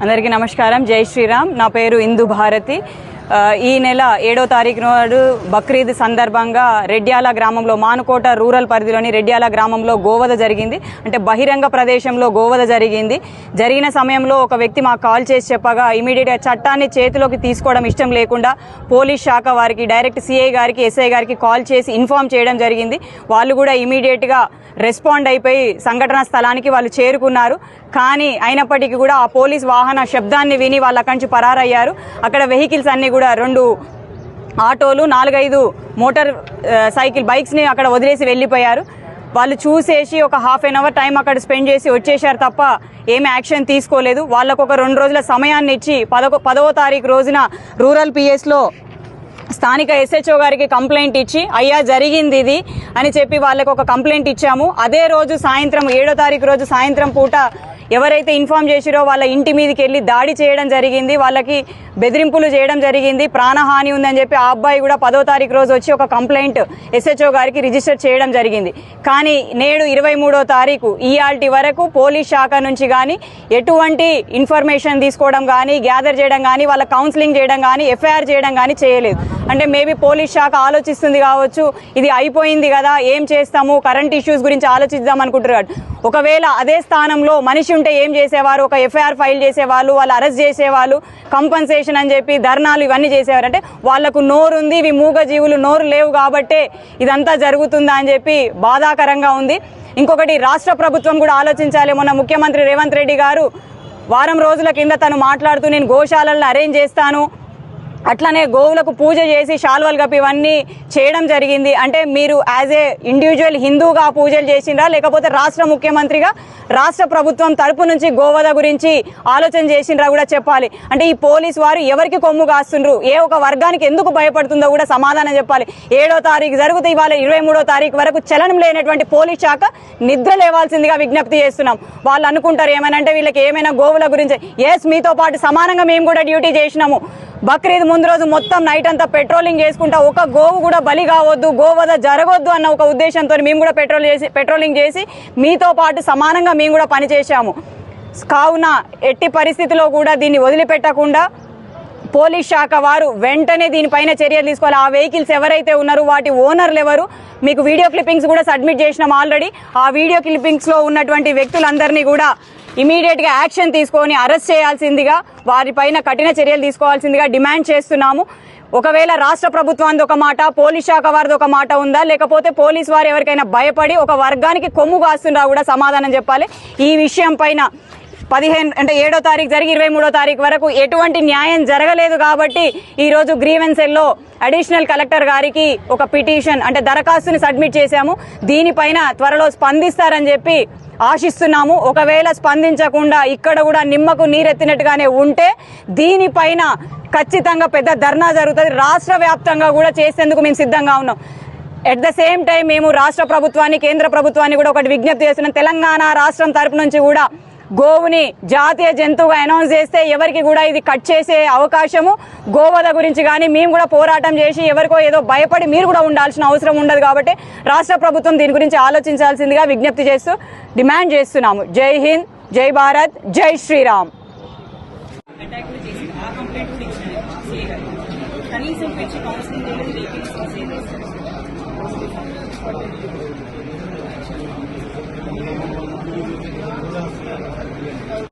అందరికీ నమస్కారం. జై శ్రీరామ్. నా పేరు ఇందు భారతి ఈ నెల ఏడో తారీఖు నాడు బక్రీద్ సందర్భంగా రెడ్యాల గ్రామంలో మానుకోట రూరల్ పరిధిలోని రెడ్యాల గ్రామంలో గోవద జరిగింది. అంటే బహిరంగ ప్రదేశంలో గోవద జరిగింది. జరిగిన సమయంలో ఒక వ్యక్తి మాకు కాల్ చేసి చెప్పగా ఇమీడియట్గా చట్టాన్ని చేతిలోకి తీసుకోవడం ఇష్టం లేకుండా పోలీస్ శాఖ వారికి డైరెక్ట్ సిఐ గారికి ఎస్ఐ గారికి కాల్ చేసి ఇన్ఫార్మ్ చేయడం జరిగింది. వాళ్ళు కూడా ఇమీడియట్గా రెస్పాండ్ అయిపోయి సంఘటన స్థలానికి వాళ్ళు చేరుకున్నారు. కానీ అయినప్పటికీ కూడా ఆ పోలీస్ వాహన శబ్దాన్ని విని వాళ్ళు అక్కడి నుంచి పరారయ్యారు. అక్కడ వెహికల్స్ అన్ని కూడా రెండు ఆటోలు నాలుగైదు మోటార్ సైకిల్ బైక్స్ని అక్కడ వదిలేసి వెళ్ళిపోయారు. వాళ్ళు చూసేసి ఒక హాఫ్ అన్ అవర్ టైం అక్కడ స్పెండ్ చేసి వచ్చేసారు తప్ప ఏమి యాక్షన్ తీసుకోలేదు. వాళ్ళకు ఒక రెండు రోజుల సమయాన్ని ఇచ్చి పదకొ పదవ తారీఖు రోజున రూరల్ పిఎస్లో స్థానిక ఎస్హెచ్ఓ గారికి కంప్లైంట్ ఇచ్చి అయ్యా జరిగింది ఇది అని చెప్పి వాళ్ళకు ఒక కంప్లైంట్ ఇచ్చాము. అదే రోజు సాయంత్రం ఏడో తారీఖు రోజు సాయంత్రం పూట ఎవరైతే ఇన్ఫార్మ్ చేసిరో వాళ్ళ ఇంటి మీదకి వెళ్ళి దాడి చేయడం జరిగింది వాళ్ళకి బెదిరింపులు చేయడం జరిగింది ప్రాణహాని ఉందని చెప్పి ఆ అబ్బాయి కూడా పదో తారీఖు రోజు వచ్చి ఒక కంప్లైంట్ ఎస్హెచ్ఓ గారికి రిజిస్టర్ చేయడం జరిగింది. కానీ నేడు ఇరవై మూడో తారీఖు ఇయాల్టి వరకు పోలీస్ శాఖ నుంచి కానీ ఎటువంటి ఇన్ఫర్మేషన్ తీసుకోవడం కానీ గ్యాదర్ చేయడం కానీ వాళ్ళ కౌన్సిలింగ్ చేయడం కానీ ఎఫ్ఐఆర్ చేయడం కానీ చేయలేదు. అంటే మేబీ పోలీస్ శాఖ ఆలోచిస్తుంది కావచ్చు ఇది అయిపోయింది కదా ఏం చేస్తాము కరెంట్ ఇష్యూస్ గురించి ఆలోచిద్దాం అనుకుంటున్నాడు ఒకవేళ అదే స్థానంలో మనిషి ఉంటే ఏం చేసేవారు? ఒక ఎఫ్ఐఆర్ ఫైల్ చేసేవాళ్ళు వాళ్ళు అరెస్ట్ చేసేవాళ్ళు కంపన్సేషన్ అని చెప్పి ధర్నాలు ఇవన్నీ చేసేవారు. అంటే వాళ్ళకు నోరు ఉంది ఇవి మూగ జీవులు నోరు లేవు కాబట్టే ఇదంతా జరుగుతుందా అని చెప్పి బాధాకరంగా ఉంది. ఇంకొకటి రాష్ట్ర ప్రభుత్వం కూడా ఆలోచించాలి. మొన్న ముఖ్యమంత్రి రేవంత్ రెడ్డి గారు వారం రోజుల కింద తను మాట్లాడుతూ నేను గోశాలలను అరేంజ్ చేస్తాను అట్లనే గోవులకు పూజ చేసి శాల్వల్ కప్పి ఇవన్నీ చేయడం జరిగింది. అంటే మీరు యాజ్ ఏ ఇండివిజువల్ హిందూగా పూజలు చేసిండ్రా? లేకపోతే రాష్ట్ర ముఖ్యమంత్రిగా రాష్ట్ర ప్రభుత్వం తరపు నుంచి గోవధ గురించి ఆలోచన చేసిండ్రా కూడా చెప్పాలి. అంటే ఈ పోలీస్ వారు ఎవరికి కొమ్ము కాస్తుండ్రు? ఏ ఒక వర్గానికి ఎందుకు భయపడుతుందో కూడా సమాధానం చెప్పాలి. ఏడో తారీఖు జరుగుతుంది ఇవాళ ఇరవై మూడో తారీఖు వరకు చలనం లేనటువంటి పోలీస్ శాఖ నిద్ర లేవాల్సిందిగా విజ్ఞప్తి చేస్తున్నాం. వాళ్ళు అనుకుంటారు ఏమైనా వీళ్ళకి ఏమైనా గోవుల గురించి. ఎస్ మీతో పాటు సమానంగా మేము కూడా డ్యూటీ చేసినాము. బక్రీద్ ముందు రోజు మొత్తం నైట్ అంతా పెట్రోలింగ్ చేసుకుంటా ఒక గోవు కూడా బలి కావద్దు గోవద జరగొద్దు అన్న ఒక ఉద్దేశంతో మేము కూడా పెట్రోల్ చేసి పెట్రోలింగ్ చేసి మీతో పాటు సమానంగా మేము కూడా పనిచేసాము కావున ఎట్టి పరిస్థితిలో కూడా దీన్ని వదిలిపెట్టకుండా పోలీస్ శాఖ వారు వెంటనే దీనిపైన చర్యలు తీసుకోవాలి. ఆ వెహికల్స్ ఎవరైతే ఉన్నారో వాటి ఓనర్లు ఎవరు మీకు వీడియో క్లిప్పింగ్స్ కూడా సబ్మిట్ చేసినాం ఆల్రెడీ. ఆ వీడియో క్లిప్పింగ్స్లో ఉన్నటువంటి వ్యక్తులందరినీ కూడా ఇమీడియట్గా యాక్షన్ తీసుకొని అరెస్ట్ చేయాల్సిందిగా వారిపైన కఠిన చర్యలు తీసుకోవాల్సిందిగా డిమాండ్ చేస్తున్నాము. ఒకవేళ రాష్ట్ర ప్రభుత్వానికి ఒక మాట పోలీస్ శాఖ వారిది ఒక మాట ఉందా లేకపోతే పోలీస్ వారు ఎవరికైనా భయపడి ఒక వర్గానికి కొమ్ము కాస్తుందా కూడా సమాధానం చెప్పాలి. ఈ విషయం పైన పదిహేను అంటే ఏడో తారీఖు జరిగి ఇరవై మూడో తారీఖు వరకు ఎటువంటి న్యాయం జరగలేదు కాబట్టి ఈరోజు రోజు గ్రీవెన్సెల్లో అడిషనల్ కలెక్టర్ గారికి ఒక పిటిషన్ అంటే దరఖాస్తుని సబ్మిట్ చేశాము. దీనిపైన త్వరలో స్పందిస్తారని చెప్పి ఆశిస్తున్నాము. ఒకవేళ స్పందించకుండా ఇక్కడ కూడా నిమ్మకు నీరెత్తినట్టుగానే ఉంటే దీనిపైన ఖచ్చితంగా పెద్ద ధర్నా జరుగుతుంది. రాష్ట్ర వ్యాప్తంగా కూడా చేసేందుకు మేము సిద్ధంగా ఉన్నాం. ఎట్ ద సేమ్ టైం మేము రాష్ట్ర ప్రభుత్వాన్ని కేంద్ర ప్రభుత్వాన్ని కూడా ఒకటి విజ్ఞప్తి చేస్తున్నాం. తెలంగాణ రాష్ట్రం తరపు నుంచి కూడా గోవుని జాతీయ జంతువుగా అనౌన్స్ చేస్తే ఎవరికి కూడా ఇది కట్ చేసే అవకాశము గోవధ గురించి కానీ మేము కూడా పోరాటం చేసి ఎవరికో ఏదో భయపడి మీరు కూడా ఉండాల్సిన అవసరం ఉండదు కాబట్టి రాష్ట్ర ప్రభుత్వం దీని గురించి ఆలోచించాల్సిందిగా విజ్ఞప్తి చేస్తూ డిమాండ్ చేస్తున్నాము. జై హింద్ జై భారత్ జై శ్రీరామ్. కనీసం పెంచి కౌన్సిలింగ్